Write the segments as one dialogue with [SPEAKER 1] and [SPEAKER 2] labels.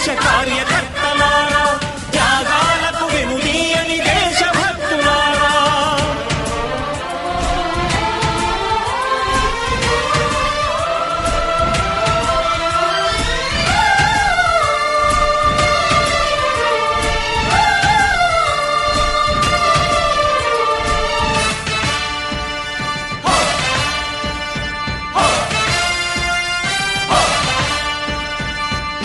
[SPEAKER 1] తెలుగుదేశ కార్యకర్తలారా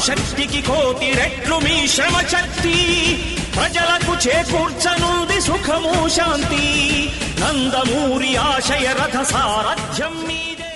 [SPEAKER 1] శక్తికి కోటి రెట్లు మీ శ్రమ శక్తి. ప్రజలకు చేకూర్చనుంది సుఖము శాంతి. నందమూరి ఆశయ రథ సారథ్యం మీదే.